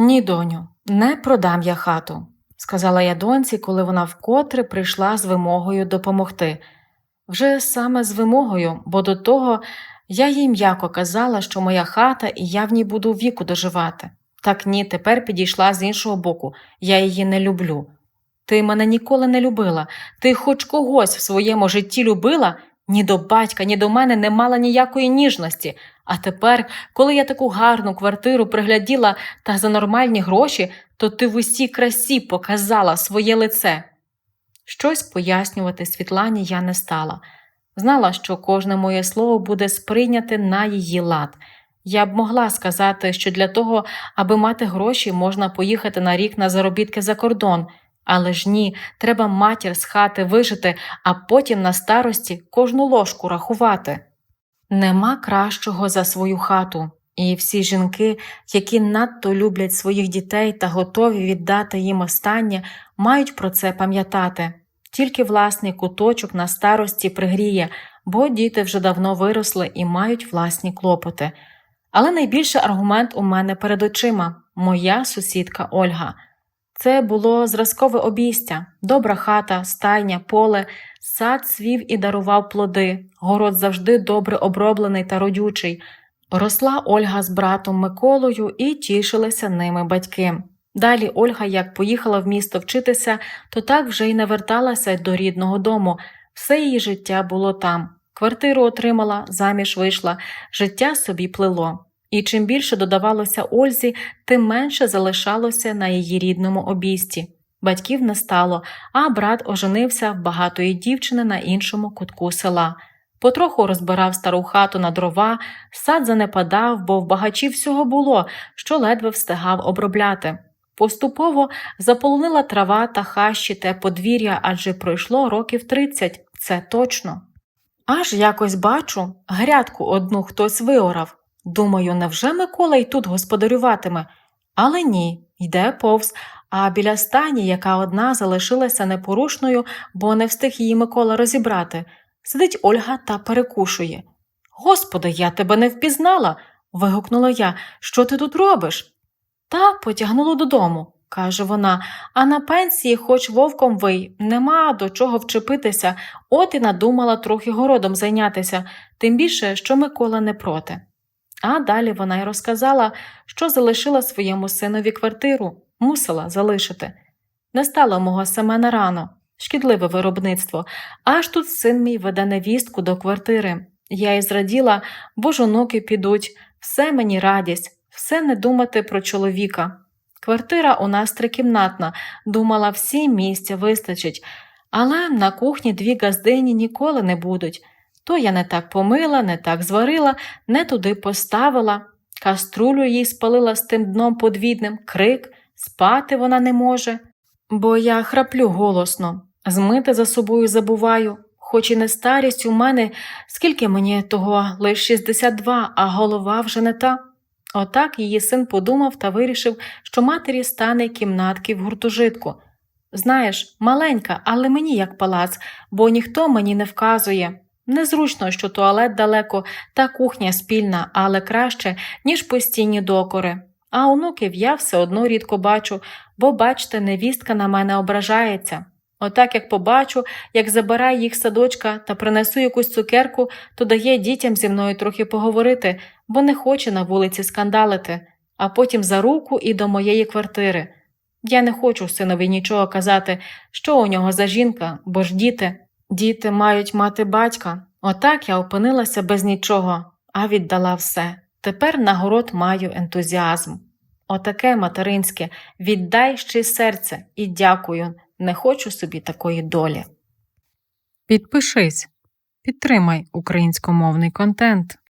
Ні, доню, не продам я хату, сказала я доньці, коли вона вкотре прийшла з вимогою допомогти. Вже саме з вимогою, бо до того я їй м'яко казала, що моя хата і я в ній буду віку доживати. Так ні, тепер підійшла з іншого боку, я її не люблю. Ти мене ніколи не любила, ти хоч когось в своєму житті любила, ні до батька, ні до мене не мала ніякої ніжності. А тепер, коли я таку гарну квартиру пригляділа та за нормальні гроші, то ти в усій красі показала своє лице. Щось пояснювати Світлані я не стала. Знала, що кожне моє слово буде сприйняте на її лад. Я б могла сказати, що для того, аби мати гроші, можна поїхати на рік на заробітки за кордон, але ж ні, треба матір з хати вижити, а потім на старості кожну ложку рахувати. Нема кращого за свою хату, і всі жінки, які надто люблять своїх дітей та готові віддати їм останнє, мають про це пам'ятати. Тільки власний куточок на старості пригріє, бо діти вже давно виросли і мають власні клопоти. Але найбільший аргумент у мене перед очима моя сусідка Ольга. Це було зразкове обійстя, добра хата, стайня, поле, сад свів і дарував плоди, город завжди добре оброблений та родючий. Росла Ольга з братом Миколою і тішилися ними батьки. Далі Ольга, як поїхала в місто вчитися, то так вже й не верталася до рідного дому. Все її життя було там. Квартиру отримала, заміж вийшла, життя собі плило. І чим більше додавалося Ользі, тим менше залишалося на її рідному обійсті. Батьків не стало, а брат оженився в багатої дівчини на іншому кутку села. Потроху розбирав стару хату на дрова, сад занепадав, бо в багачі всього було, що ледве встигав обробляти. Поступово заполонила трава та хащі те подвір'я, адже пройшло років тридцять, це точно. Аж якось бачу, грядку одну хтось виорав. Думаю, невже Микола й тут господарюватиме? Але ні, йде повз, а біля стані, яка одна залишилася непорушною, бо не встиг її Микола розібрати, сидить Ольга та перекушує. Господи, я тебе не впізнала. вигукнула я. Що ти тут робиш? Та потягнуло додому, каже вона, а на пенсії, хоч вовком вий, нема до чого вчепитися, от і надумала трохи городом зайнятися, тим більше, що Микола не проти. А далі вона й розказала, що залишила своєму синові квартиру, мусила залишити. Не стало мого Семена рано, шкідливе виробництво, аж тут син мій веде невістку до квартири. Я й зраділа, бо ж онуки підуть, все мені радість, все не думати про чоловіка. Квартира у нас трикімнатна, думала, всі місця вистачить, але на кухні дві газдині ніколи не будуть. То я не так помила, не так зварила, не туди поставила, каструлю їй спалила з тим дном подвідним, крик, спати вона не може. Бо я храплю голосно, змити за собою забуваю, хоч і не старість у мене, скільки мені того, лиш 62, а голова вже не та. Отак її син подумав та вирішив, що матері стане кімнатки в гуртожитку. Знаєш, маленька, але мені як палац, бо ніхто мені не вказує. Незручно, що туалет далеко та кухня спільна, але краще, ніж постійні докори. А онуків я все одно рідко бачу, бо, бачте, невістка на мене ображається. Отак як побачу, як забираю їх садочка та принесу якусь цукерку, то дає дітям зі мною трохи поговорити, бо не хоче на вулиці скандалити, а потім за руку і до моєї квартири. Я не хочу синові нічого казати, що у нього за жінка, бо ж діти. Діти мають мати батька. Отак я опинилася без нічого, а віддала все. Тепер на город маю ентузіазм. Отаке материнське, віддай ще серце і дякую, не хочу собі такої долі. Підпишись, підтримай українськомовний контент.